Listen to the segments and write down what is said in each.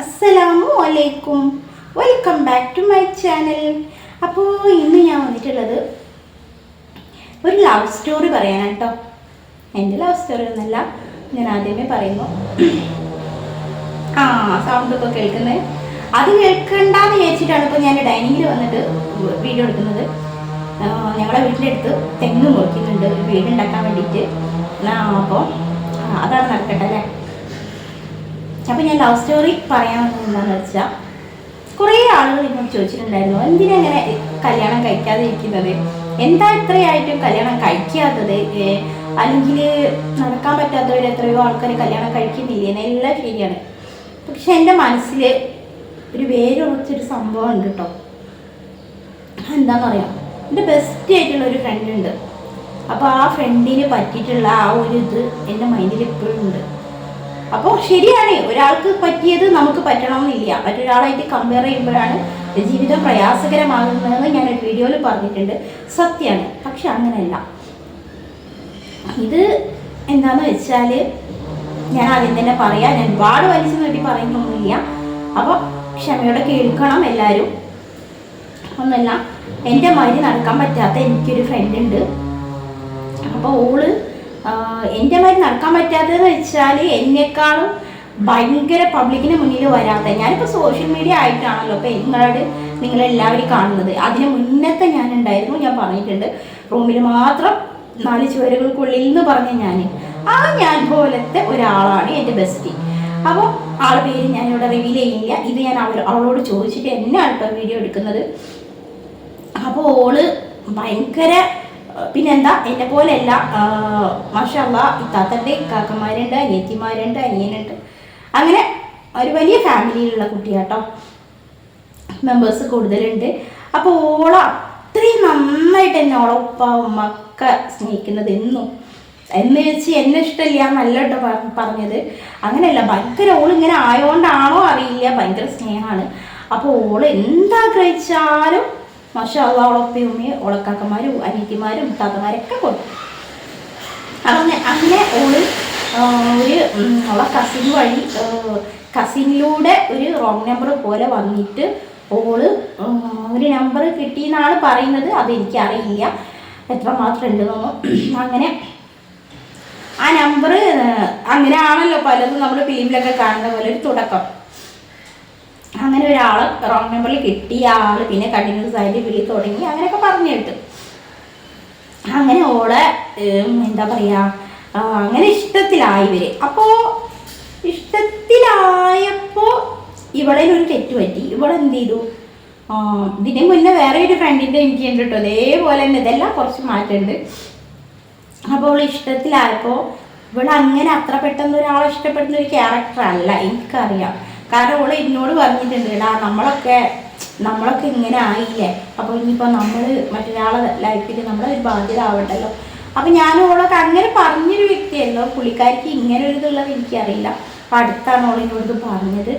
അസ്സലാമു അലൈക്കും. Welcome back to my channel അപ്പോൾ ഇന്ന് ഞാൻ വന്നിട്ടുള്ളത് ഒരു ലവ് സ്റ്റോറി പറയാനാണ് കേട്ടോ എന്റെ ലവ് സ്റ്റോറി ഒന്നല്ല ഞാൻ ആദ്യമേ പറയുന്നു. ആ സൗണ്ട് ഇപ്പോൾ കേൾക്കുന്നത് അത് കേൾക്കണ്ടെന്ന് വിചാരിച്ചിട്ടാണ് ഇപ്പോൾ ഞാൻ ഡൈനിങ്ങിൽ വന്നിട്ട് വീഡിയോ എടുക്കുന്നത്. ഞങ്ങളെ വീട്ടിലെടുത്ത് തെങ്ങ് മുറിക്കുന്നുണ്ട്. ഒരു വീട് ഉണ്ടാക്കാൻ വേണ്ടിയിട്ട് അപ്പോൾ അതാണ് നടക്കട്ടെ അല്ലേ? അപ്പോൾ ഞാൻ ലവ് സ്റ്റോറി പറയാൻ എന്താണെന്ന് വെച്ചാൽ കുറേ ആളുകൾ ഇപ്പം ചോദിച്ചിട്ടുണ്ടായിരുന്നു എന്തിനങ്ങനെ കല്യാണം കഴിക്കാതെ ഇരിക്കുന്നത് എന്താ ഇത്രയായിട്ടും കല്യാണം കഴിക്കാത്തത്? അല്ലെങ്കിൽ നടക്കാൻ പറ്റാത്തവർ എത്രയോ ആൾക്കാർ കല്യാണം കഴിക്കുന്നില്ല? എന്നെല്ലാം ശരിയാണ്. പക്ഷെ എന്റെ മനസ്സിൽ ഒരു വേരുറച്ചൊരു സംഭവം ഉണ്ട് കേട്ടോ എന്താണെന്ന് അറിയാം എന്റെ ബെസ്റ്റ് ആയിട്ടുള്ള ഒരു ഫ്രണ്ട് ഉണ്ട്. അപ്പോൾ ആ ഫ്രണ്ടിന് പറ്റിയിട്ടുള്ള ആ ഒരു ഇത് എന്റെ മൈൻഡിൽ ഇപ്പോഴും ഉണ്ട്. അപ്പോൾ ശരിയാണ് ഒരാൾക്ക് പറ്റിയത് നമുക്ക് പറ്റണമെന്നില്ല. മറ്റൊരാളായിട്ട് കമ്പയർ ചെയ്യുമ്പോഴാണ് ജീവിതം പ്രയാസകരമാകുന്നതെന്ന് ഞാൻ ഒരു വീഡിയോയിൽ പറഞ്ഞിട്ടുണ്ട്. സത്യമാണ് പക്ഷെ അങ്ങനെയല്ല. ഇത് എന്താന്ന് വെച്ചാൽ ഞാൻ ആദ്യം തന്നെ പറയാം ഞാൻ ഒരുപാട് വലിച്ചു നീട്ടി പറയുന്നൊന്നുമില്ല. അപ്പോൾ ക്ഷമയോടെ കേൾക്കണം എല്ലാവരും. ഒന്നല്ല എന്റെ മരി നടക്കാൻ പറ്റാത്ത എനിക്കൊരു ഫ്രണ്ട് ഉണ്ട്. അപ്പോൾ ഓൾ എന്റെ മാതിരി നടക്കാൻ പറ്റാത്തതെന്ന് വെച്ചാൽ എന്നെക്കാളും ഭയങ്കര പബ്ലിക്കിന് മുന്നിൽ വരാത്ത ഞാനിപ്പോൾ സോഷ്യൽ മീഡിയ ആയിട്ടാണല്ലോ അപ്പോൾ നിങ്ങളോട് നിങ്ങളെല്ലാവരും കാണുന്നത്. അതിന് മുന്നത്തെ ഞാൻ ഉണ്ടായിരുന്നു ഞാൻ പറഞ്ഞിട്ടുണ്ട്. റൂമിൽ മാത്രം നാല് ചുവരുകൾക്കുള്ളിൽ എന്ന് പറഞ്ഞ ഞാൻ ആ ഞാൻ പോലത്തെ ഒരാളാണ് എന്റെ ബെസ്റ്റി അപ്പോൾ ആളെ പേര് ഞാനിവിടെ റിവീൽ ചെയ്യില്ല. ഇത് ഞാൻ അവർ അവളോട് ചോദിച്ചിട്ട് എന്നെ കേട്ടോ വീഡിയോ എടുക്കുന്നത്. അപ്പോൾ ഓൾ ഭയങ്കര പിന്നെന്താ? എന്നെ പോലെയല്ല മാഷല്ല ഇത്താത്തന്റെ കാക്കന്മാരുണ്ട് അനിയത്തിമാരുണ്ട് അനിയനുണ്ട്. അങ്ങനെ ഒരു വലിയ ഫാമിലിയിലുള്ള കുട്ടിയാട്ടോ. മെമ്പേഴ്സ് കൂടുതലുണ്ട്. അപ്പോൾ ഓള അത്രയും നന്നായിട്ട് എന്നെ ഓള ഉപ്പ ഉമ്മ ഒക്കെ സ്നേഹിക്കുന്നത് എന്നും. എന്ന് വെച്ച് എന്നെ ഇഷ്ടമില്ല നല്ല പറഞ്ഞത്. അങ്ങനെയല്ല ഭയങ്കര ഓളിങ്ങനെ ആയോണ്ടാണോ അറിയില്ല. ഭയങ്കര സ്നേഹമാണ്. അപ്പോൾ ഓൾ എന്താഗ്രഹിച്ചാലും മഷാ ഓളൊപ്പയും ഉമ്മി ഓളക്കാക്കന്മാരും അനീതിമാരും താത്തമാരൊക്കെ കൊണ്ടു അങ്ങനെ അങ്ങനെ ഓൾ ഒരു ഓളെ കസിൻ വഴി കസിനിലൂടെ ഒരു റോങ് നമ്പർ പോലെ വന്നിട്ട് ഓൾ ഒരു നമ്പർ കിട്ടിയെന്നാണ് പറയുന്നത്. അതെനിക്കറിയില്ല. എത്ര മാത്രം ഉണ്ടെന്നൊന്നും. അങ്ങനെ ആ നമ്പർ അങ്ങനെ ആണല്ലോ പലതും നമ്മൾ ഫിലിമിലൊക്കെ കാണുന്ന പോലെ ഒരു തുടക്കം. അങ്ങനെ ഒരാൾ റോങ് നമ്പറിൽ കിട്ടിയ ആൾ പിന്നെ കണ്ടിന്യൂസ് ആയിട്ട് വിളി തുടങ്ങി അങ്ങനെയൊക്കെ പറഞ്ഞു കിട്ടും. അങ്ങനെ ഓളെ എന്താ പറയുക അങ്ങനെ ഇഷ്ടത്തിലായി ഇവർ. അപ്പോൾ ഇഷ്ടത്തിലായപ്പോൾ ഇവളെ ഒരു തെറ്റ് പറ്റി. ഇവിടെ എന്ത് ചെയ്തു ഇതിന് മുന്നേ വേറെ ഒരു ഫ്രണ്ടിന്റെ എനിക്ക് ഉണ്ട് കേട്ടോ അതേപോലെ തന്നെ ഇതെല്ലാം കുറച്ച് മാറ്റമുണ്ട് അപ്പോൾ അവൾ ഇഷ്ടത്തിലായപ്പോൾ ഇവൾ അങ്ങനെ അത്ര പെട്ടെന്ന് ഒരാളെ ഇഷ്ടപ്പെടുന്ന ഒരു ക്യാരക്ടർ അല്ല എനിക്കറിയാം. കാരണം ഓൾ എന്നോട് പറഞ്ഞിട്ടുണ്ട് എടാ നമ്മളൊക്കെ നമ്മളൊക്കെ ഇങ്ങനെ ആയില്ലേ? അപ്പോൾ ഇനിയിപ്പോൾ നമ്മൾ മറ്റൊരാളെ ലൈഫിൽ നമ്മളെ ഒരു ബാധ്യത ആവട്ടല്ലോ അപ്പം ഞാൻ ഓളൊക്കെ അങ്ങനെ പറഞ്ഞൊരു വ്യക്തിയല്ലോ പുള്ളിക്കാരിക്ക് ഇങ്ങനെ ഒരു ഇതുള്ളത് എനിക്കറിയില്ല. അപ്പം അടുത്താണ് ഓൾ എന്നോട് പറഞ്ഞത്.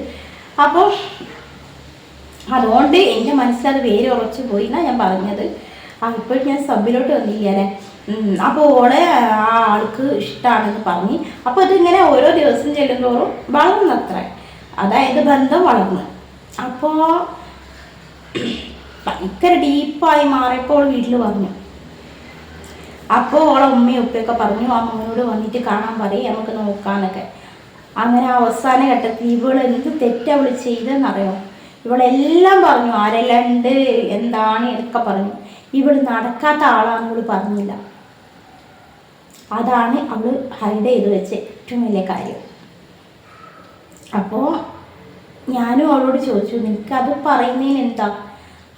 അപ്പോൾ അതുകൊണ്ട് എന്റെ മനസ്സിൽ അത് വേര് ഉറച്ചു പോയി എന്നാണ് ഞാൻ പറഞ്ഞത്. ആ ഇപ്പോൾ ഞാൻ സബിലോട്ട് വന്നില്ല അപ്പോൾ ഓളെ ആ ആൾക്ക് ഇഷ്ടമാണെന്ന് പറഞ്ഞ്. അപ്പോൾ ഇതിങ്ങനെ ഓരോ ദിവസം ചെല്ലുന്തോറും വളർന്നത്ര അതായത് ബന്ധം വളർന്ന്. അപ്പോൾ ഭയങ്കര ഡീപ്പായി മാറിയപ്പോൾ വീട്ടിൽ പറഞ്ഞു അപ്പോൾ ഓളെ ഉമ്മയും ഉപ്പയൊക്കെ പറഞ്ഞു ആ മോനോട് വന്നിട്ട് കാണാൻ പറയും നമുക്ക് നോക്കാന്നൊക്കെ. അങ്ങനെ അവസാന ഘട്ടത്തിൽ ഇവൾ എന്ത് തെറ്റാ അവൾ ചെയ്തെന്നറിയോ ഇവളെല്ലാം പറഞ്ഞു ആരെല്ലാം ഉണ്ട് എന്താണ് എന്നൊക്കെ പറഞ്ഞു. ഇവൾ നടക്കാത്ത ആളാണെന്ന് ഇവൾ പറഞ്ഞില്ല. അതാണ് അവൾ ഹൈഡ് ചെയ്ത് വെച്ച ഏറ്റവും വലിയ കാര്യം. അപ്പോൾ ഞാനും അവളോട് ചോദിച്ചു നിനക്കത് പറയുന്നതിന് എന്താ?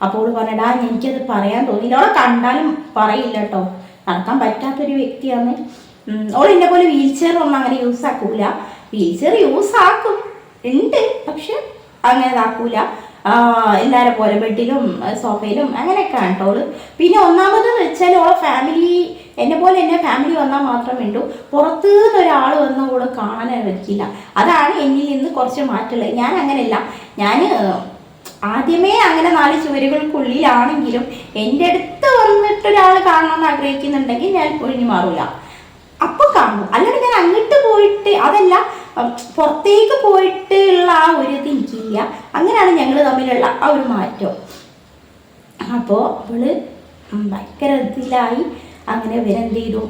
അപ്പോൾ അവൾ പറഞ്ഞടാ എനിക്കത് പറയാൻ തോന്നി അവളെ കണ്ടാലും പറയില്ല കേട്ടോ നടക്കാൻ പറ്റാത്തൊരു വ്യക്തിയാണ്. അവൾ എന്നെ പോലെ വീൽ ചെയർ ഒന്നും അങ്ങനെ യൂസ് ആക്കൂല. വീൽ ചെയർ യൂസ് ആക്കും. ഉണ്ട് പക്ഷെ അങ്ങനെ ഇതാക്കൂല. എല്ലാവരെ പോലെ ബെഡിലും സോഫയിലും അങ്ങനെയൊക്കെയാണ് കേട്ടോ അവൾ. പിന്നെ ഒന്നാമത് വെച്ചാൽ ഓളെ ഫാമിലി എന്നെ പോലെ എന്നെ ഫാമിലി വന്നാൽ മാത്രം വേണ്ടു പുറത്തു നിന്ന് ഒരാൾ വന്ന കൂടെ കാണാൻ പറ്റില്ല അതാണ് എന്നിൽ നിന്ന് കുറച്ച് മാറ്റുള്ളത് ഞാൻ അങ്ങനെയല്ല. ഞാൻ ആദ്യമേ അങ്ങനെ നാല് ചുവരുകൾക്കുള്ളിലാണെങ്കിലും എന്റെ അടുത്ത് വന്നിട്ട് ഒരാൾ കാണണമെന്ന് ആഗ്രഹിക്കുന്നുണ്ടെങ്കിൽ ഞാൻ ഒഴിഞ്ഞു മാറൂല. അപ്പോൾ കാണും. അല്ലാണ്ട് ഞാൻ അങ്ങോട്ട് പോയിട്ട് അതല്ല പുറത്തേക്ക് പോയിട്ടുള്ള ആ ഒരു ഇത് എനിക്കില്ല. അങ്ങനെയാണ് ഞങ്ങൾ തമ്മിലുള്ള ആ ഒരു മാറ്റം. അപ്പോൾ അവൾ ഭയങ്കര ഇതിലായി. അങ്ങനെ ഇവരെന്ത് ചെയ്തു?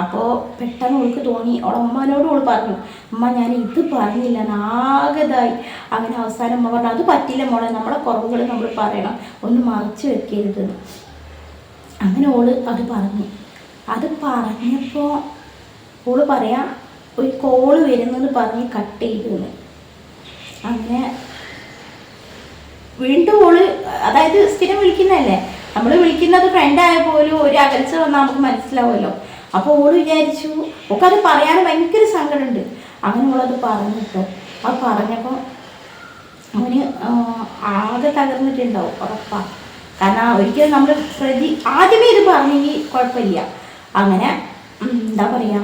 അപ്പോൾ പെട്ടെന്ന് ഓൾക്ക് തോന്നി. അവളെ ഓൾ പറഞ്ഞു അമ്മ ഞാൻ ഇത് പറഞ്ഞില്ല. നാഗതായി. അങ്ങനെ അവസാനം അമ്മ പറഞ്ഞു അത് പറ്റില്ല മോളെ. നമ്മളെ കുറവുകൾ നമ്മൾ പറയണം. ഒന്ന് മറച്ചു വെക്കരുത്. അങ്ങനെ ഓൾ അത് പറഞ്ഞു. അത് പറഞ്ഞപ്പോൾ ഓൾ പറയാ ഒരു കോൾ വരുന്നത് പറഞ്ഞ് കട്ട് ചെയ്തു അങ്ങനെ വീണ്ടും ഓൾ അതായത് സ്ഥിരം വിളിക്കുന്നതല്ലേ? നമ്മൾ വിളിക്കുന്നത് ഫ്രണ്ട് ആയ പോലും ഒരു അകൽച്ച വന്നാൽ നമുക്ക് മനസ്സിലാവുമല്ലോ. അപ്പോൾ ഓൾ വിചാരിച്ചു ഒക്കെ അത് പറയാൻ ഭയങ്കര സങ്കടമുണ്ട് അങ്ങനെ ഓളത് പറഞ്ഞിട്ടോ. അത് പറഞ്ഞപ്പോൾ അവന് ആകെ തകർന്നിട്ടുണ്ടാവും ഉറപ്പാ. കാരണം ഒരിക്കലും നമ്മൾ പ്രതി ആദ്യമേ ഇത് പറഞ്ഞെങ്കിൽ കുഴപ്പമില്ല അങ്ങനെ എന്താ പറയുക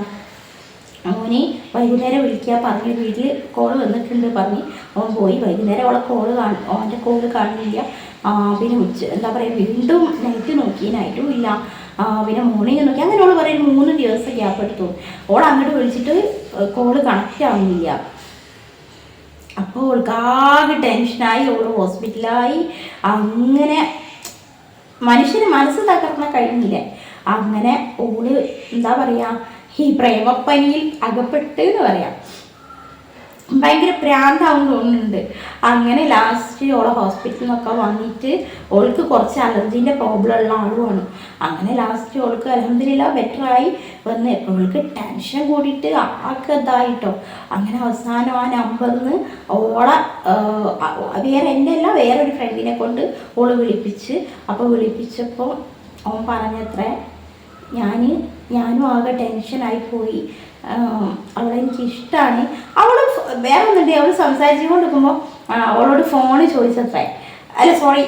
അവന് വൈകുന്നേരം വിളിക്കുക പറഞ്ഞ് വീട്ടിൽ കോൾ വന്നിട്ടുണ്ട് പറഞ്ഞ്. അവൻ പോയി വൈകുന്നേരം അവളെ കോൾ കാണും അവന്റെ കോൾ കാണുന്നില്ല. പിന്നെ ഉച്ച എന്താ പറയുക വീണ്ടും നൈറ്റ് നോക്കി നൈറ്റും ഇല്ല പിന്നെ മോർണിംഗ് നോക്കി. അങ്ങനെ ഉള്ള പറയും മൂന്ന് ദിവസം ഗ്യാപ്പ് എടുത്തു. ഓൾ അങ്ങോട്ട് വിളിച്ചിട്ട് കോൾ കണക്റ്റ് ആവുന്നില്ല. അപ്പോൾ ഓൾക്കാകെ ടെൻഷനായി ഓൾ ഹോസ്പിറ്റലായി അങ്ങനെ മനുഷ്യന് മനസ്സ് തകർന്ന കഴിഞ്ഞില്ല. അങ്ങനെ ഓൾ എന്താ പറയുക ഈ പ്രേമപ്പനിയിൽ അകപ്പെട്ട് എന്ന് പറയാം. ഭയങ്കര പ്രാന്താവും തോന്നുന്നുണ്ട്. അങ്ങനെ ലാസ്റ്റ് ഓളെ ഹോസ്പിറ്റലിൽ നിന്നൊക്കെ വന്നിട്ട് ഓൾക്ക് കുറച്ച് അലർജീന്റെ പ്രോബ്ലം ഉള്ള ആളുമാണ് അങ്ങനെ ലാസ്റ്റ് ഓൾക്ക് അലഹമില്ല ബെറ്ററായി വന്ന്. ഓൾക്ക് ടെൻഷൻ കൂടിയിട്ട് ആൾക്ക് ഇതായിട്ടോ. അങ്ങനെ അവസാനം ആ നമ്പറിൽ നിന്ന് ഓളെ വേറെ എന്റെ അല്ല വേറൊരു ഫ്രണ്ടിനെ കൊണ്ട് ഓൾ വിളിപ്പിച്ച്. അപ്പോൾ വിളിപ്പിച്ചപ്പോൾ ഓൻ പറഞ്ഞത്രേ ഞാൻ ഞാനും ആകെ ടെൻഷനായി പോയി. അവളെനിക്ക് അവളെ ഇഷ്ടമാണ് അവൾ വേറെ ഒന്നുണ്ട് അവൾ സംസാരിച്ചുകൊണ്ടിരിക്കുമ്പോൾ അവളോട് ഫോണ് ചോദിച്ചത്രേ. അല്ല സോറി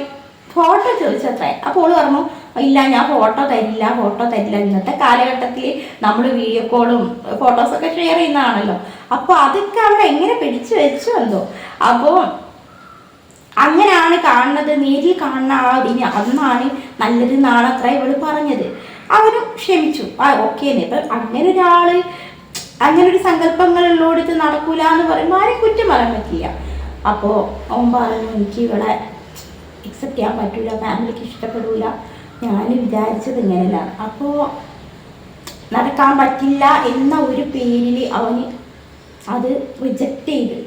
ഫോട്ടോ ചോദിച്ചത്രേ. അപ്പോൾ അവൾ പറഞ്ഞു ഇല്ല ഞാൻ ഫോട്ടോ തരില്ല ഫോട്ടോ തരില്ല. ഇന്നത്തെ കാലഘട്ടത്തിൽ നമ്മൾ വീഡിയോ കോളും ഫോട്ടോസൊക്കെ ഷെയർ ചെയ്യുന്നതാണല്ലോ. അപ്പോൾ അതൊക്കെ അവൾ എങ്ങനെ പിടിച്ചു വെച്ചു എന്തോ. അപ്പോൾ അങ്ങനെയാണ് കാണുന്നത്. നേരിൽ കാണുന്ന ആ ഇനി അന്നാണ് നല്ലത് നാണത്ര ഇവൾ പറഞ്ഞത്. അവരും ക്ഷമിച്ചു. ആ ഓക്കെ ഇപ്പം അങ്ങനെ ഒരാൾ അങ്ങനെ ഒരു സങ്കല്പങ്ങളുള്ളോടത്ത് നടക്കൂല എന്ന് പറയുമ്പോൾ ആരെയും കുറ്റം പറയാൻ പറ്റില്ല. അപ്പോൾ അവൻ പറഞ്ഞു എനിക്ക് ഇവിടെ അക്സെപ്റ്റ് ചെയ്യാൻ പറ്റൂല ഫാമിലിക്ക് ഇഷ്ടപ്പെടൂല. ഞാൻ വിചാരിച്ചത് ഇങ്ങനെയല്ല. അപ്പോൾ നടക്കാൻ പറ്റില്ല എന്ന ഒരു പേരിൽ അവന് അത് റിജക്റ്റ് ചെയ്ത്.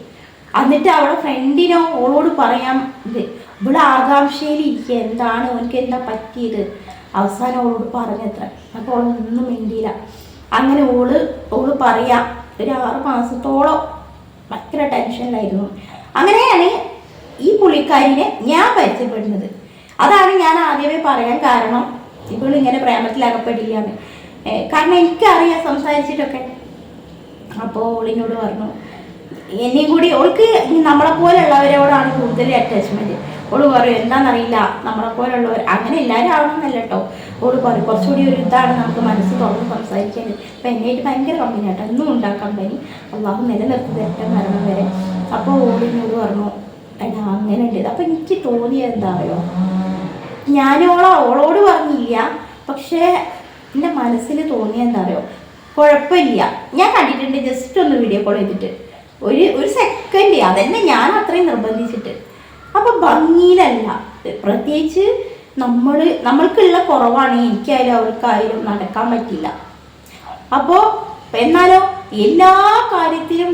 എന്നിട്ട് അവളെ ഫ്രണ്ടിനോ ഓളോട് പറയാം ഇത് ഇവിടെ ആകാംക്ഷയിൽ ഇരിക്കുക എന്താണ്? അവനക്ക് എന്താ പറ്റിയത്? അവസാനം ഓളോട് പറഞ്ഞത്ര. അപ്പോൾ അവളൊന്നും മിണ്ടിയില്ല. അങ്ങനെ ഓൾ ഓൾ പറയാം ഒരു ആറ് മാസത്തോളം ഭയങ്കര ടെൻഷനിലായിരുന്നു. അങ്ങനെയാണ് ഈ പുള്ളിക്കാരിനെ ഞാൻ പരിചയപ്പെടുന്നത്. അതാണ് ഞാൻ ആദ്യമേ പറയാൻ കാരണം ഇപ്പോൾ ഇങ്ങനെ പ്രേമത്തിൽ അകപ്പെടില്ലാന്ന്. കാരണം എനിക്കറിയാം സംസാരിച്ചിട്ടൊക്കെ. അപ്പോൾ ഓളിനോട് പറഞ്ഞു എന്നെയും കൂടി ഓൾക്ക് നമ്മളെ പോലെയുള്ളവരോടാണ് കൂടുതൽ അറ്റാച്ച്മെന്റ് ഓൾ പറയും എന്താണെന്നറിയില്ല നമ്മളെ പോലുള്ളവർ അങ്ങനെ എല്ലാവരും ആവണമെന്നല്ല കേട്ടോ ഓൾ പറയും കുറച്ചുകൂടി ഒരു ഇതാണ് നമുക്ക് മനസ്സ് തുറന്ന് സംസാരിക്കാൻ അപ്പം എന്നെയായിട്ട് ഭയങ്കര കമ്പനി കേട്ടോ എന്നും ഉണ്ടാ കമ്പനി അള്ളാഹു നിലനിർത്തി തരട്ടെ മരണം വരെ. അപ്പോൾ ഓളിനോട് പറഞ്ഞു എടാ അങ്ങനെ ഉണ്ട് അപ്പം എനിക്ക് തോന്നിയത് എന്താ അറിയോ ഞാനോള ഓളോട് പറഞ്ഞില്ല. പക്ഷേ എന്റെ മനസ്സിൽ തോന്നിയത് എന്താ അറിയോ കുഴപ്പമില്ല. ഞാൻ കണ്ടിട്ടുണ്ട്. ജസ്റ്റ് ഒന്ന് വീഡിയോ കോൾ ചെയ്തിട്ട്. ഒരു ഒരു സെക്കൻഡ് അതന്നെ ഞാൻ അത്രയും നിർബന്ധിച്ചിട്ട്. അപ്പൊ ഭംഗിയിലല്ല. പ്രത്യേകിച്ച് നമ്മൾ നമ്മൾക്കുള്ള കുറവാണ്. എനിക്കായാലും അവർക്കായാലും നടക്കാൻ പറ്റില്ല. അപ്പോൾ എന്നാലോ എല്ലാ കാര്യത്തിലും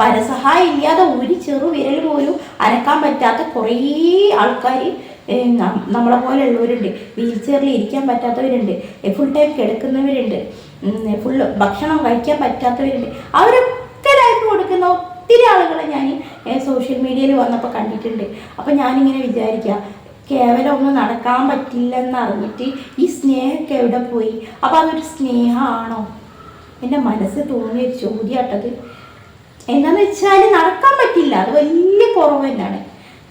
പരസഹായം ഇല്ലാതെ ഒരു ചെറു വിരൽ പോലും അനക്കാൻ പറ്റാത്ത കുറേ ആൾക്കാർ നമ്മളെ പോലെ ഉള്ളവരുണ്ട് വീൽ ചെയറിൽ ഇരിക്കാൻ പറ്റാത്തവരുണ്ട്. ഫുൾ ടൈം കിടക്കുന്നവരുണ്ട്. ഫുൾ ഭക്ഷണം കഴിക്കാൻ പറ്റാത്തവരുണ്ട്. അവരൊക്കെ ലൈഫ് കൊടുക്കുന്ന ഒത്തിരി ആളുകളെ ഞാൻ സോഷ്യൽ മീഡിയയിൽ വന്നപ്പോൾ കണ്ടിട്ടുണ്ട്. അപ്പം ഞാനിങ്ങനെ വിചാരിക്കുക കേവലം ഒന്നും നടക്കാൻ പറ്റില്ലെന്ന് അറിഞ്ഞിട്ട് ഈ സ്നേഹമൊക്കെ എവിടെ പോയി? അപ്പം അതൊരു സ്നേഹമാണോ? എന്റെ മനസ്സ് തോന്നിയ ഒരു ചോദ്യമാട്ടത്. എന്താണെന്ന് വെച്ചാൽ നടക്കാൻ പറ്റില്ല. അത് വലിയ കുറവ് തന്നെയാണ്.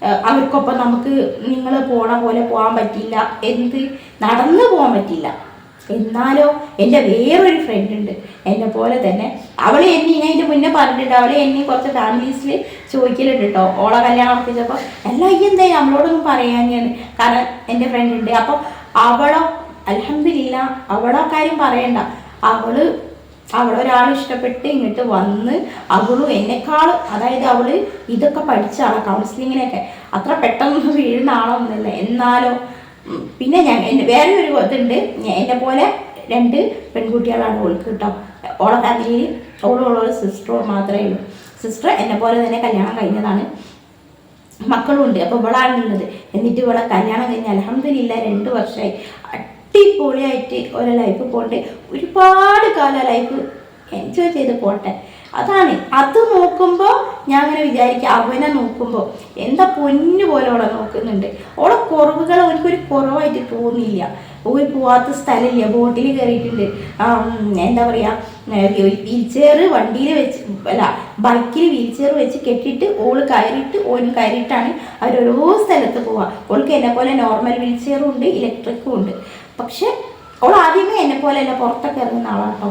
അവർക്കൊപ്പം നമുക്ക് നിങ്ങൾ പോണ പോലെ പോകാൻ പറ്റില്ല. എന്ത്? നടന്നു പോകാൻ പറ്റില്ല. എന്നാലോ എന്റെ വേറൊരു ഫ്രണ്ട് ഉണ്ട്. എന്നെ പോലെ തന്നെ. അവൾ എന്നെ ഇതിന്റെ മുന്നേ പറഞ്ഞിട്ടുണ്ട്. അവളെ എന്നെ കുറച്ച് ഫാമിലീസിൽ ചോദിക്കലുണ്ട് കേട്ടോ ഓളെ കല്യാണം ഉറപ്പിച്ചപ്പോൾ എല്ലാം ഈ എന്താ നമ്മളോടൊന്നും പറയാനാണ് കാരണം എന്റെ ഫ്രണ്ട് ഉണ്ട്. അപ്പോൾ അവളോ അലഹമില്ല അവളോ കാര്യം പറയണ്ട. അവൾ അവിടെ ഒരാൾ ഇഷ്ടപ്പെട്ട് ഇങ്ങോട്ട് വന്ന് അവളും എന്നെക്കാൾ അതായത് അവൾ ഇതൊക്കെ പഠിച്ചാണ് കൗൺസിലിങ്ങിനൊക്കെ അത്ര പെട്ടെന്ന് വീഴുന്ന ആളൊന്നുമില്ല. എന്നാലോ പിന്നെ ഞാൻ എന്റെ വേറെ ഒരു ഇതുണ്ട് എന്നെ പോലെ രണ്ട് പെൺകുട്ടികളാണ് ഓൾക്ക് കിട്ടാം ഓളെ ഫാമിലിയിൽ ഓളോളൊരു സിസ്റ്ററോ മാത്രമേ ഉള്ളൂ. സിസ്റ്റർ എന്നെ പോലെ തന്നെ കല്യാണം കഴിഞ്ഞതാണ്. മക്കളും ഉണ്ട് അപ്പോൾ ഇവളാണുള്ളത്. എന്നിട്ട് ഇവളെ കല്യാണം കഴിഞ്ഞ് അലഹമില്ല രണ്ട് വർഷമായി അടിപൊളിയായിട്ട് ഓരോ ലൈഫ് പോട്ടെ ഒരുപാട് കാലം ലൈഫ് എൻജോയ് ചെയ്ത് പോട്ടെ. അതാണ്. അത് നോക്കുമ്പോൾ ഞാൻ അങ്ങനെ വിചാരിക്കുക അവനെ നോക്കുമ്പോൾ എന്താ പൊന്നു പോലെ ഓളെ നോക്കുന്നുണ്ട്. ഓളെ കുറവുകൾ അവനക്കൊരു കുറവായിട്ട് തോന്നിയില്ല. പോയി പോവാത്ത സ്ഥലമില്ല. ബോട്ടിൽ കയറിയിട്ടുണ്ട്. എന്താ പറയുക വീൽ ചെയർ വണ്ടിയിൽ വെച്ച് അല്ല ബൈക്കിൽ വീൽ ചെയർ വെച്ച് കെട്ടിയിട്ട് ഓൾ കയറിയിട്ട് ഓനും കയറിയിട്ടാണ് അവർ ഓരോ സ്ഥലത്ത് പോവുക ഓൾക്ക് എന്നെ പോലെ നോർമൽ വീൽ ചെയറും ഉണ്ട് ഇലക്ട്രിക്കും ഉണ്ട്. പക്ഷെ ഓൾ ആദ്യമേ എന്നെ പോലെ അല്ല പുറത്തൊക്കെ ഇറങ്ങുന്ന ആളാട്ടോ.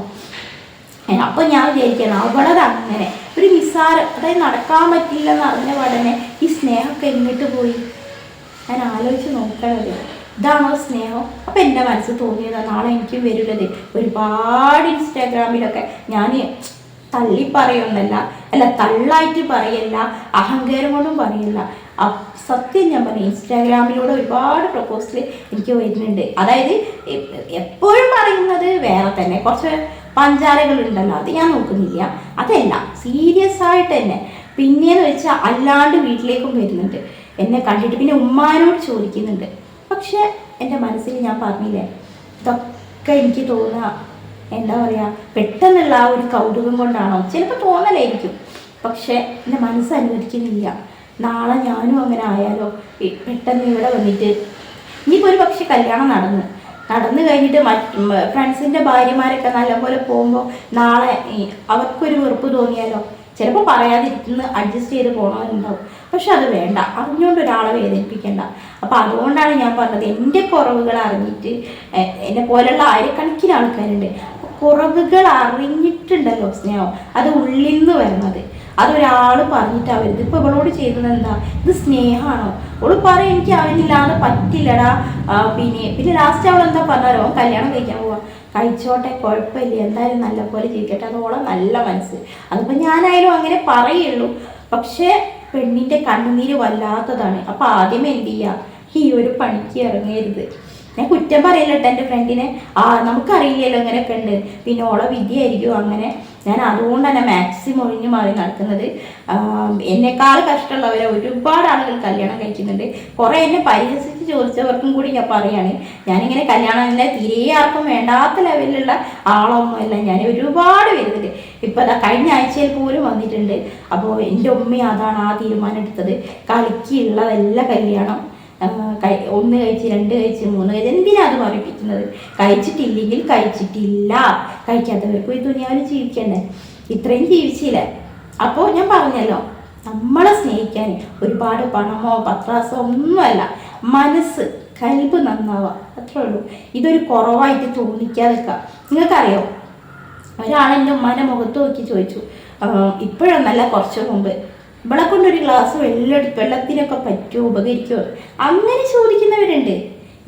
അപ്പൊ ഞാൻ വിചാരിക്കണം അവളത് അങ്ങനെ ഒരു നിസ്സാരം അതായത് നടക്കാൻ പറ്റില്ലെന്ന് അറിഞ്ഞ ഉടനെ ഈ സ്നേഹമൊക്കെ എങ്ങോട്ട് പോയി? ഞാൻ ആലോചിച്ച് നോക്കണത് ഇതാണോ സ്നേഹം? അപ്പം എന്റെ മനസ്സിൽ തോന്നിയതാ നാളെ എനിക്കും വരുള്ളത് ഒരുപാട് ഇൻസ്റ്റാഗ്രാമിലൊക്കെ ഞാൻ തള്ളി പറയുന്നല്ല അല്ല തള്ളായിട്ട് പറയല്ല. അഹങ്കാരം കൊണ്ടും പറയല്ല. സത്യം ഞാൻ പറഞ്ഞു ഇൻസ്റ്റാഗ്രാമിലൂടെ ഒരുപാട് പ്രപ്പോസൽ എനിക്ക് വരുന്നുണ്ട്. അതായത് എപ്പോഴും പറയുന്നത് വേറെ തന്നെ. കുറച്ച് പഞ്ചാരകൾ ഉണ്ടല്ലോ അത് ഞാൻ നോക്കുന്നില്ല. അതല്ല സീരിയസ് ആയിട്ട് തന്നെ. പിന്നെയെന്ന് വെച്ചാൽ അല്ലാണ്ട് വീട്ടിലേക്കും വരുന്നുണ്ട്. എന്നെ കണ്ടിട്ട് പിന്നെ ഉമ്മാനോട് ചോദിക്കുന്നുണ്ട്. പക്ഷെ എന്റെ മനസ്സിൽ ഞാൻ പറഞ്ഞില്ലേ ഇതൊക്കെ എനിക്ക് തോന്നുക എന്താ പറയുക പെട്ടെന്നുള്ള ആ ഒരു കൗതുകം കൊണ്ടാണോ? ചിലപ്പോൾ തോന്നലായിരിക്കും. പക്ഷേ എന്റെ മനസ്സ് അനുവദിക്കുന്നില്ല. നാളെ ഞാനും അങ്ങനെ ആയാലോ? പെട്ടെന്ന് ഇവിടെ വന്നിട്ട് ഇനിയിപ്പോൾ ഒരു പക്ഷേ കല്യാണം നടന്ന്. നടന്നു കഴിഞ്ഞിട്ട് മറ്റ് ഫ്രണ്ട്സിന്റെ ഭാര്യമാരൊക്കെ നല്ലപോലെ പോകുമ്പോൾ നാളെ അവർക്കൊരു വെറുപ്പ് തോന്നിയാലോ? ചിലപ്പോൾ പറയാതിരിക്കുന്ന അഡ്ജസ്റ്റ് ചെയ്ത് പോകണമെന്നുണ്ടാവും പക്ഷെ അത് വേണ്ട. അറിഞ്ഞുകൊണ്ട് ഒരാളെ വേദനിപ്പിക്കേണ്ട. അപ്പം അതുകൊണ്ടാണ് ഞാൻ പറഞ്ഞത് എന്റെ കുറവുകൾ അറിഞ്ഞിട്ട് എന്നെ പോലെയുള്ള ആയിരക്കണക്കിന് ആൾക്കാരുണ്ട്. കുറവുകൾ അറിഞ്ഞിട്ടുണ്ടല്ലോ സ്നേഹം. അത് ഉള്ളിൽ നിന്ന് വരുന്നത്. അതൊരാൾ പറഞ്ഞിട്ട് അവരുത് ഇപ്പൊ ഇവളോട് ചെയ്തത് എന്താ? ഇത് സ്നേഹമാണോ? അവൾ പറയും എനിക്ക് അവനില്ലാതെ പറ്റില്ലടാ. പിന്നെ പിന്നെ ലാസ്റ്റ് അവൾ എന്താ പറഞ്ഞാലോ കല്യാണം കഴിക്കാൻ പോവാ. കഴിച്ചോട്ടെ കുഴപ്പമില്ല. എന്തായാലും നല്ല പോലെ ജീവിക്കട്ടെ അതോളം നല്ല മനസ്സ് അതിപ്പോൾ ഞാനായാലും അങ്ങനെ പറയുള്ളൂ. പക്ഷെ പെണ്ണിന്റെ കണ്ണുനീര് വല്ലാത്തതാണ്. അപ്പോൾ ആദ്യമേ എന്ത് ചെയ്യുക ഈ ഒരു പണിക്ക് ഇറങ്ങരുത്. ഞാൻ കുറ്റം പറയില്ല കേട്ടോ എന്റെ ഫ്രണ്ടിനെ ആ നമുക്കറിയില്ലല്ലോ ഇങ്ങനെയൊക്കെ ഉണ്ട്. പിന്നെ ഓളെ വിധിയായിരിക്കും അങ്ങനെ. ഞാൻ അതുകൊണ്ട് തന്നെ മാക്സിമം ഒഴിഞ്ഞു മാറി നടക്കുന്നത്. എന്നെക്കാൾ കഷ്ടമുള്ളവരെ ഒരുപാട് ആളുകൾ കല്യാണം കഴിക്കുന്നുണ്ട്. കുറേ എന്നെ പരിഹസിച്ച് ചോദിച്ചവർക്കും കൂടി ഞാൻ പറയാണ്. ഞാനിങ്ങനെ കല്യാണം തന്നെ തീരെ ആർക്കും വേണ്ടാത്ത ലെവലിലുള്ള ആളൊന്നുമല്ല ഞാൻ ഒരുപാട് വരുന്നുണ്ട്. ഇപ്പം അതാ കഴിഞ്ഞ ആഴ്ചയിൽ പോലും വന്നിട്ടുണ്ട്. അപ്പോൾ എന്റെ ഉമ്മ അതാണ് ആ തീരുമാനം എടുത്തത്. കളിക്കുള്ളതല്ല കല്യാണം. ഒന്ന് കഴിച്ച് രണ്ട് കഴിച്ച് മൂന്ന് കഴിച്ച് എന്തിനാ അത് പറയിപ്പിക്കുന്നത് കഴിച്ചിട്ടില്ലെങ്കിൽ കഴിച്ചിട്ടില്ല. കഴിക്കാത്തവർക്ക് ഈ ദുനിയാവിൽ ജീവിക്കണ്ടേ? ഇത്രയും ജീവിച്ചില്ല? അപ്പോൾ ഞാൻ പറഞ്ഞല്ലോ നമ്മളെ സ്നേഹിക്കാൻ ഒരുപാട് പണമോ പത്രാസോ ഒന്നുമല്ല മനസ്സ് കൽബ് നന്നാവുക. അത്രേ ഉള്ളൂ. ഇതൊരു കുറവായിട്ട് തോന്നിക്കാതിരിക്കുക. നിങ്ങൾക്കറിയോ? ഒരാളെന്റെ ഉമ്മാനെ മുഖത്ത് നോക്കി ചോദിച്ചു ഇപ്പോഴൊന്നല്ല കുറച്ച് മുമ്പ്. ഇവളെ കൊണ്ടൊരു ഗ്ലാസ് വെള്ളം വെള്ളത്തിനൊക്കെ പറ്റുമോ ഉപകരിക്കുമോ അങ്ങനെ ചോദിക്കുന്നവരുണ്ട്.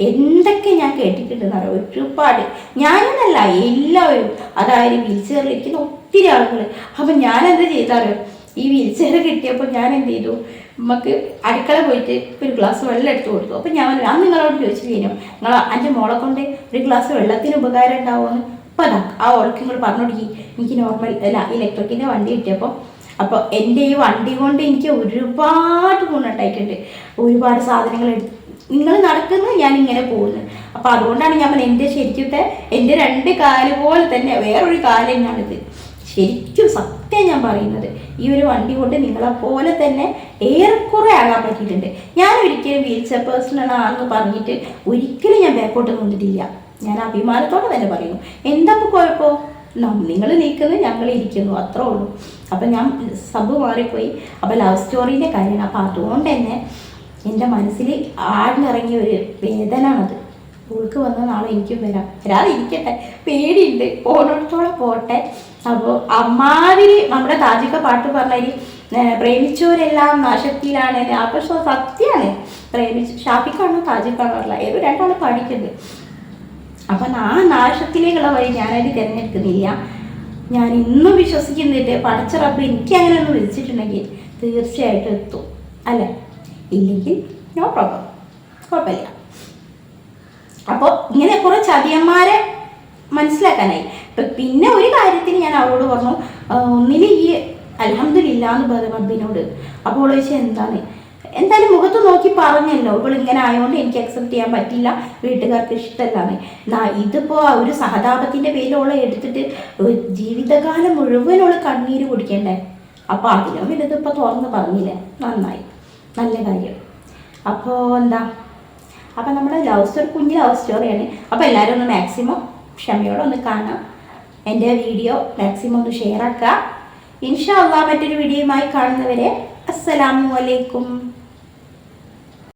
എന്തൊക്കെ ഞാൻ കേട്ടിട്ടുണ്ടെന്ന് അറിയാം? ഒരുപാട്. ഞാനെന്നല്ല എല്ലാവരും. അതായത് വീൽ ചെയറിലിരിക്കുന്ന ഒത്തിരി ആളുകൾ അപ്പം ഞാൻ എന്ത് ചെയ്താറിയോ ഈ വീൽ ചെയർ കിട്ടിയപ്പോൾ ഞാൻ എന്ത് ചെയ്തു? നമുക്ക് അടുക്കള പോയിട്ട് ഒരു ഗ്ലാസ് വെള്ളം എടുത്തു കൊടുത്തു. അപ്പം ഞാൻ ഞാൻ നിങ്ങളോട് ചോദിച്ചു കഴിഞ്ഞു നിങ്ങൾ എന്റെ മോളെ കൊണ്ട് ഒരു ഗ്ലാസ് വെള്ളത്തിന് ഉപകാരം ഉണ്ടാവുമെന്ന് അപ്പം അതാ ആ ഓൾക്ക് നിങ്ങൾ പറഞ്ഞു കൊടുക്കി. എനിക്ക് നോർമൽ അല്ല ഇലക്ട്രിക്കിന്റെ വണ്ടി കിട്ടിയപ്പോൾ അപ്പോൾ എന്റെ ഈ വണ്ടി കൊണ്ട് എനിക്ക് ഒരുപാട് ഗുണമുണ്ടായിട്ടുണ്ട്. ഒരുപാട് സാധനങ്ങൾ എടുത്ത് നിങ്ങൾ നടക്കുന്നു ഞാൻ ഇങ്ങനെ പോകുന്നു. അപ്പോൾ അതുകൊണ്ടാണ് ഞാൻ എന്റെ ശരിക്കത്തെ എന്റെ രണ്ട് കാൽ പോലെ തന്നെ വേറൊരു കാൽ തന്നെയാണിത്. ശരിക്കും സത്യം ഞാൻ പറയുന്നത് ഈ ഒരു വണ്ടി കൊണ്ട് നിങ്ങളെ പോലെ തന്നെ ഏറെക്കുറെ ആകാൻ പറ്റിയിട്ടുണ്ട്. ഞാൻ ഒരിക്കലും വീൽ ചെയർ പേഴ്സണൽ ആണെന്ന് പറഞ്ഞിട്ട് ഒരിക്കലും ഞാൻ ബാക്കോട്ട് നിന്നിട്ടില്ല. ഞാൻ അഭിമാനത്തോടെ തന്നെ പറയുന്നു. എന്താ കുഴപ്പം? നിങ്ങൾ നീക്കുന്നു ഞങ്ങൾ ഇരിക്കുന്നു അത്രേ ഉള്ളൂ. അപ്പം ഞാൻ സബ് മാറിപ്പോയി. അപ്പോൾ ലവ് സ്റ്റോറീന്റെ കാര്യമാണ് അപ്പോൾ അതുകൊണ്ട് തന്നെ എന്റെ മനസ്സിൽ ആടിനിറങ്ങിയ ഒരു വേദനയാണത് ഉൾക്ക് വന്ന നാളെ എനിക്കും വരാം. വരാതെ ഇരിക്കട്ടെ പേടിയുണ്ട്. പോണോടത്തോളം പോട്ടെ. അപ്പോൾ അമ്മാതിരി നമ്മുടെ താജിക്ക പാട്ട് പറഞ്ഞാൽ പ്രേമിച്ചവരെല്ലാം നാശത്തിലാണ്. അപ്പോൾ സത്യമാണ് പ്രേമിച്ച് ഷാഫിക്കാണോ താജിക്കാണോ അല്ല ഏതോ രണ്ടാളും പഠിക്കുന്നത് അപ്പം ആ നാശത്തിലേക്കുള്ള വഴി ഞാനത് തിരഞ്ഞെടുക്കുന്നില്ല. ഞാൻ ഇന്നും വിശ്വസിക്കുന്നില്ല? പഠിച്ച റബ്ബ് എനിക്ക് അങ്ങനെ ഒന്ന് വിളിച്ചിട്ടുണ്ടെങ്കിൽ തീർച്ചയായിട്ടും എത്തും. അല്ലേ? ഇല്ലെങ്കിൽ നോ പ്രോബ്ലം. കുഴപ്പമില്ല. അപ്പോൾ ഇങ്ങനെ കുറേ ചതിയന്മാരെ മനസ്സിലാക്കാനായി. ഇപ്പം പിന്നെ ഒരു കാര്യത്തിന് ഞാൻ അവളോട് പറഞ്ഞു "ആ, ഈ അലഹമില്ല എന്ന് പറഞ്ഞു റബ്ബിനോട് അപ്പോൾ ചോദിച്ചാൽ എന്താണ്? എന്തായാലും മുഖത്ത് നോക്കി പറഞ്ഞല്ലോ. ഇവൾ ഇങ്ങനെ ആയതുകൊണ്ട് എനിക്ക് അക്സെപ്റ്റ് ചെയ്യാൻ പറ്റില്ല. വീട്ടുകാർക്ക് ഇഷ്ടമല്ലാന്ന് ഇതിപ്പോൾ ഒരു സഹതാപത്തിന്റെ പേരിൽ അവളെ എടുത്തിട്ട് ജീവിതകാലം മുഴുവൻ അവൾ കണ്ണീര് കുടിക്കണ്ടേ? അപ്പോൾ അതിനും വലുതിപ്പോൾ തുറന്ന് പറഞ്ഞില്ലേ? നന്നായി. നല്ല കാര്യം. അപ്പോൾ എന്താ? അപ്പം നമ്മുടെ ലവ് സ്റ്റോറി കുഞ്ഞ് ലവ് സ്റ്റോറിയാണ്. അപ്പോൾ എല്ലാവരും ഒന്ന് മാക്സിമം ക്ഷമയോടെ ഒന്ന് കാണാം. എന്റെ വീഡിയോ മാക്സിമം ഒന്ന് ഷെയർ ആക്കുക. ഇൻഷാ അള്ളാ മറ്റൊരു വീഡിയോയുമായി കാണുന്നവരെ അസ്സലാമു അലൈക്കും.